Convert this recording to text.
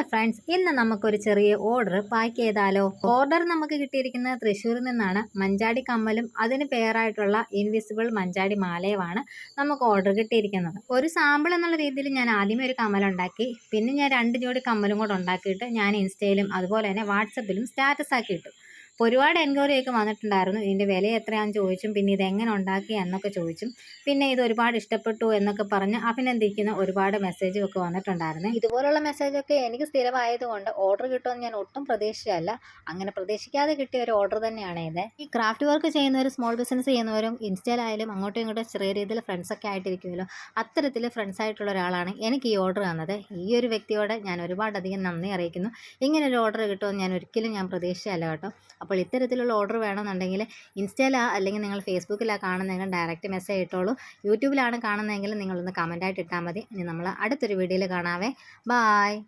Hello friends ഇന്ന് നമുക്കൊരു ചെറിയ ഓർഡർ പാക്ക് ചെയ്താലോ? ഓർഡർ നമുക്ക് കിട്ടിയിരിക്കുന്നത് തൃശ്ശൂരിൽ നിന്നാണ്. മഞ്ചാടി കമ്മലും അതിന് പേരായിട്ടുള്ള ഇൻവിസിബിൾ മഞ്ചാടി മാലയുമാണ് നമുക്ക് ഓർഡർ കിട്ടിയിരിക്കുന്നത്. ഒരു സാമ്പിൾ എന്നുള്ള രീതിയിൽ ഞാൻ ആദ്യമേ ഒരു കമ്മൽ ഉണ്ടാക്കി പിന്നെ ഞാൻ രണ്ട് ജോഡി കമ്മലും കൂടെ ഉണ്ടാക്കിയിട്ട് ഞാൻ ഇൻസ്റ്റയിലും അതുപോലെ തന്നെ വാട്സപ്പിലും സ്റ്റാറ്റസ് ആക്കി ഇട്ടു. അപ്പോൾ ഒരുപാട് എൻക്വയറി ഒക്കെ വന്നിട്ടുണ്ടായിരുന്നു. ഇതിന്റെ വില എത്രയാണെന്ന് ചോദിച്ചും പിന്നെ ഇത് എങ്ങനെ ഉണ്ടാക്കി എന്നൊക്കെ ചോദിച്ചും. പിന്നെ ഇത് ഒരുപാട് ഇഷ്ടപ്പെട്ടു എന്നൊക്കെ പറഞ്ഞ് അഭിനന്ദിക്കുന്ന ഒരുപാട് മെസ്സേജും ഒക്കെ വന്നിട്ടുണ്ടായിരുന്നു. ഇതുപോലുള്ള മെസ്സേജൊക്കെ എനിക്ക് സ്ഥിരമായതുകൊണ്ട് ഓർഡർ കിട്ടുമെന്ന് ഞാൻ ഒട്ടും പ്രതീക്ഷിച്ചല്ല അങ്ങനെ പ്രതീക്ഷിക്കാതെ കിട്ടിയ ഒരു ഓർഡർ തന്നെയാണ് ഇത്. ഈ ക്രാഫ്റ്റ് വർക്ക് ചെയ്യുന്നവരും സ്മോൾ ബിസിനസ് ചെയ്യുന്നവരും ഇൻസ്റ്റയിലായാലും അങ്ങോട്ടും ഇങ്ങോട്ടും ചെറിയ രീതിയിൽ ഫ്രണ്ട്സൊക്കെ ആയിട്ടിരിക്കുമല്ലോ. അത്തരത്തിൽ ഫ്രണ്ട്സ് ആയിട്ടുള്ള ഒരാളാണ് എനിക്ക് ഈ ഓർഡർ തന്നത്. ഈ ഒരു വ്യക്തിയോട് ഞാൻ ഒരുപാടധികം നന്ദി അറിയിക്കുന്നു. ഇങ്ങനെ ഒരു ഓർഡർ കിട്ടുമെന്ന് ഞാൻ ഒരിക്കലും ഞാൻ പ്രതീക്ഷിച്ചല്ല കേട്ടോ. അപ്പോൾ ഇത്തരത്തിലുള്ള ഓർഡർ വേണമെന്നുണ്ടെങ്കിൽ ഇൻസ്റ്റയിലാ അല്ലെങ്കിൽ നിങ്ങൾ ഫേസ്ബുക്കിലാണ് കാണുന്നതെങ്കിൽ ഡയറക്റ്റ് മെസ്സേജ് ഇട്ടോളൂ. യൂട്യൂബിലാണ് കാണുന്നതെങ്കിൽ നിങ്ങളൊന്ന് കമന്റായിട്ട് ഇട്ടാൽ മതി. ഇനി നമ്മൾ അടുത്തൊരു വീഡിയോയിൽ കാണാവേ. ബായ്